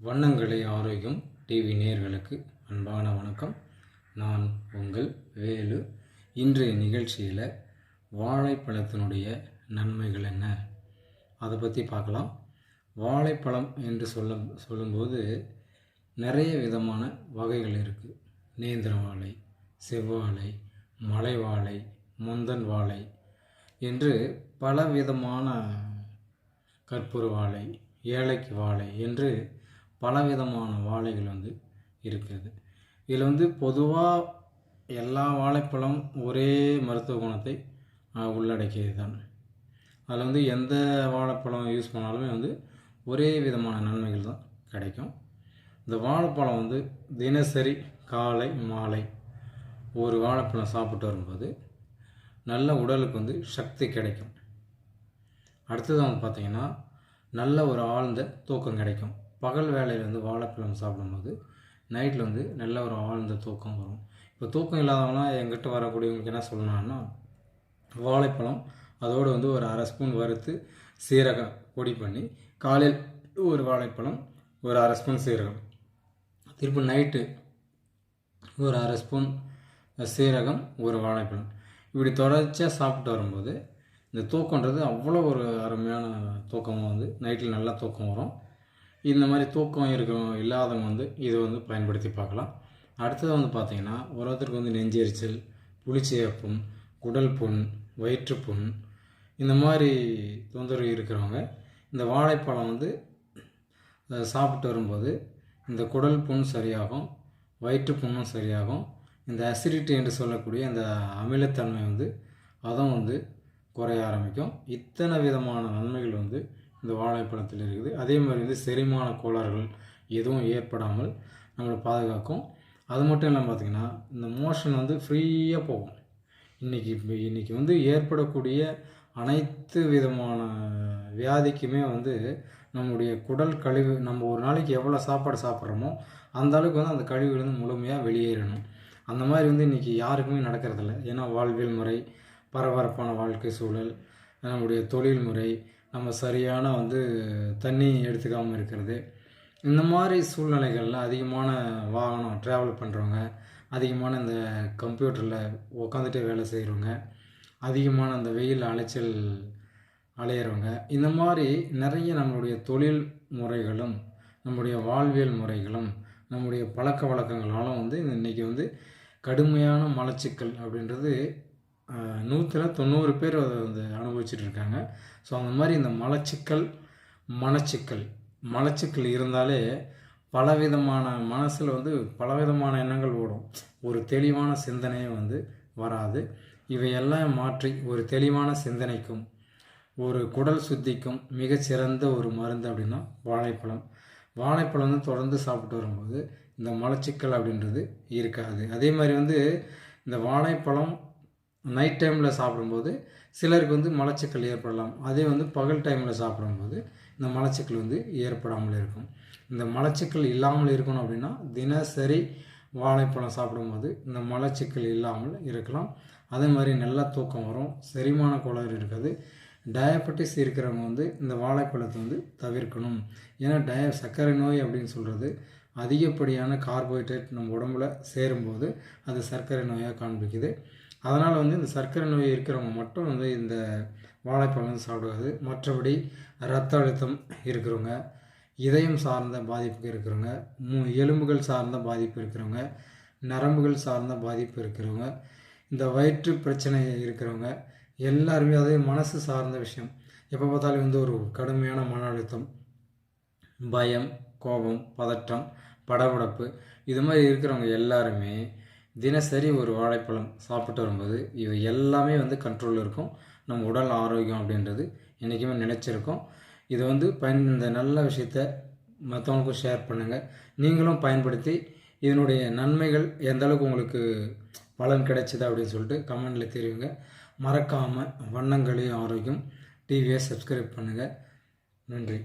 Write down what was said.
வண்ணங்களை ஆரோக்கியம் டிவி நேயர்களுக்கு அன்பான வணக்கம். நான் உங்கள் வேலு. இன்றைய நிகழ்ச்சியில் வாழைப்பழத்தினுடைய நன்மைகள் என்ன? அதை பற்றி பார்க்கலாம். வாழைப்பழம் என்று சொல்ல சொல்லும்போது நிறைய விதமான வகைகள் இருக்குது நேந்திர வாழை செவ்வாழை மலை வாழை முந்தன் வாழை என்று பல விதமான கற்பூர வாழை ஏழைக்கு வாழை என்று பலவிதமான வாழைகள் வந்து இருக்குது இதில் வந்து பொதுவாக எல்லா வாழைப்பழம் ஒரே மருத்துவ குணத்தை உள்ளடக்கியது தான் அதில் வந்து எந்த வாழைப்பழம் யூஸ் பண்ணாலுமே வந்து ஒரே விதமான நன்மைகள் தான் கிடைக்கும். இந்த வாழைப்பழம் வந்து தினசரி காலை மாலை ஒரு வாழைப்பழம் சாப்பிட்டு வரும்போது நல்ல உடலுக்கு வந்து சக்தி கிடைக்கும். அடுத்தது வந்து பார்த்திங்கன்னா நல்ல ஒரு ஆழ்ந்த தூக்கம் கிடைக்கும். பகல் வேலையில் வந்து வாழைப்பழம் சாப்பிடும்போது நைட்டில் வந்து நல்ல ஒரு ஆழ்ந்த தூக்கம் வரும். இப்போ தூக்கம் இல்லாதவங்களாம் எங்கிட்ட வரக்கூடியவங்களுக்கு என்ன சொல்லணும்னா வாழைப்பழம் அதோடு வந்து ஒரு அரை ஸ்பூன் வறுத்து சீரகம் பொடி பண்ணி காலையில் ஒரு வாழைப்பழம் ஒரு அரை ஸ்பூன் சீரகம். திருப்பி நைட்டு ஒரு அரை ஸ்பூன் சீரகம் ஒரு வாழைப்பழம். இப்படி தொடர்ச்சியாக சாப்பிட்டு வரும்போது இந்த தூக்கன்றது அவ்வளோ ஒரு அருமையான தூக்கமாக வந்து நைட்டில் நல்லா தூக்கம் வரும். இந்த மாதிரி தூக்கம் இருக்க இல்லாதவங்க வந்து இதை வந்து பயன்படுத்தி பார்க்கலாம். அடுத்தது வந்து பார்த்திங்கன்னா ஒரு ஒருத்தருக்கு வந்து நெஞ்செரிச்சல் புளிச்சேப்பம் குடல் புண் வயிற்றுப்புண் இந்த மாதிரி தொந்தரவு இருக்கிறவங்க இந்த வாழைப்பழம் வந்து சாப்பிட்டு வரும்போது இந்த குடல் புண் சரியாகும் வயிற்று புண்ணும் சரியாகும் இந்த அசிடிட்டி என்று சொல்லக்கூடிய இந்த அமிலத்தன்மை வந்து அதுவும் வந்து குறைய ஆரம்பிக்கும். இத்தனை விதமான நன்மைகள் வந்து இந்த வாழைப்பழத்தில் இருக்குது. அதே மாதிரி வந்து செரிமான கோளாறுகள் எதுவும் ஏற்படாமல் நம்மளை பாதுகாக்கும். அது மட்டும் இல்லாமல் பார்த்திங்கன்னா இந்த மோஷன் வந்து ஃப்ரீயாக போகும். இன்றைக்கி இப்போ இன்றைக்கி வந்து ஏற்படக்கூடிய அனைத்து விதமான வியாதிக்குமே வந்து நம்முடைய குடல் கழிவு நம்ம ஒரு நாளைக்கு எவ்வளோ சாப்பாடு சாப்பிட்றோமோ அந்த அளவுக்கு வந்து அந்த கழிவுகள் வந்து முழுமையாக வெளியேறணும். அந்த மாதிரி வந்து இன்றைக்கி யாருக்குமே நடக்கிறதில்ல. ஏன்னா வாழ்வியல் முறை பரபரப்பான வாழ்க்கை சூழல் நம்முடைய தொழில் முறை நம்ம சரியான வந்து தண்ணி எடுத்துக்காமல் இருக்கிறது. இந்த மாதிரி சூழ்நிலைகளில் அதிகமான வாகனம் ட்ராவல் பண்ணுறவங்க அதிகமான இந்த கம்ப்யூட்டரில் உட்காந்துட்டே வேலை செய்கிறவங்க அதிகமான அந்த வெயில் அலைச்சல் அலையிறவங்க இந்த மாதிரி நிறைய நம்மளுடைய தொழில் முறைகளும் நம்முடைய வாழ்வியல் முறைகளும் நம்முடைய பழக்க வழக்கங்களாலும் வந்து இன்றைக்கி வந்து கடுமையான மலச்சிக்கல் அப்படின்றது நூற்றில் தொண்ணூறு பேர் அதை வந்து அனுபவிச்சுட்டு இருக்காங்க ஸோ அந்த மாதிரி இந்த மலச்சிக்கல் மனச்சிக்கல் மலச்சிக்கல் இருந்தாலே பலவிதமான மனசில் வந்து பலவிதமான எண்ணங்கள் ஓடும். ஒரு தெளிவான சிந்தனையே வந்து வராது. இவையெல்லாம் மாற்றி ஒரு தெளிவான சிந்தனைக்கும் ஒரு குடல் சுத்திக்கும் மிகச்சிறந்த ஒரு மருந்து அப்படின்னா வாழைப்பழம். வாழைப்பழம் வந்து தொடர்ந்து சாப்பிட்டு வரும்போது இந்த மலச்சிக்கல் அப்படின்றது இருக்காது. அதே மாதிரி வந்து இந்த வாழைப்பழம் நைட் டைமில் சாப்பிடும்போது சிலருக்கு வந்து மலச்சிக்கல் ஏற்படலாம். அதே வந்து பகல் டைமில் சாப்பிடும்போது இந்த மலச்சிக்கல் வந்து ஏற்படாமல் இருக்கும். இந்த மலச்சிக்கல் இல்லாமல் இருக்கணும் அப்படின்னா தினசரி வாழைப்பழம் சாப்பிடும்போது இந்த மலச்சிக்கல் இல்லாமல் இருக்கலாம். அதே மாதிரி நல்லா தூக்கம் வரும் செரிமான கோளாறு இருக்காது. டயபெட்டிஸ் இருக்கிறவங்க வந்து இந்த வாழைப்பழத்தை வந்து தவிர்க்கணும். ஏன்னா டய சர்க்கரை நோய் அப்படின்னு சொல்கிறது அதிகப்படியான கார்போஹைட்ரேட் நம்ம உடம்புல சேரும்போது அது சர்க்கரை நோயாக காண்பிக்குது. அதனால் வந்து இந்த சர்க்கரை நோய் இருக்கிறவங்க மட்டும் வந்து இந்த வாழைப்பழம் வந்து சாப்பிடாது மற்றபடி ரத்த அழுத்தம் இருக்கிறவங்க இதயம் சார்ந்த பாதிப்பு இருக்கிறவங்க மு எலும்புகள் சார்ந்த பாதிப்பு இருக்கிறவங்க நரம்புகள் சார்ந்த பாதிப்பு இருக்கிறவங்க இந்த வயிற்று பிரச்சனை இருக்கிறவங்க எல்லாருமே அதே மனசு சார்ந்த விஷயம். எப்போ பார்த்தாலும் வந்து ஒரு கடுமையான மன அழுத்தம் பயம் கோபம் பதட்டம் படபடப்பு இது மாதிரி இருக்கிறவங்க எல்லாருமே தினசரி ஒரு வாழைப்பழம் சாப்பிட்டு வரும்போது இவை எல்லாமே வந்து கண்ட்ரோலில் இருக்கும். நம்ம உடல் ஆரோக்கியம் அப்படின்றது என்றைக்குமே நினச்சிருக்கோம் இதை வந்து பயன் இந்த நல்ல விஷயத்த மற்றவங்களுக்கும் ஷேர் பண்ணுங்கள் நீங்களும் பயன்படுத்தி இதனுடைய நன்மைகள் எந்த அளவுக்கு உங்களுக்கு பலன் கிடைச்சிதா அப்படின்னு சொல்லிட்டு கமெண்டில் தெரிவிங்க. மறக்காமல் வண்ணங்களையும் ஆரோக்கியம் டிவியை சப்ஸ்கிரைப் பண்ணுங்கள் நன்றி.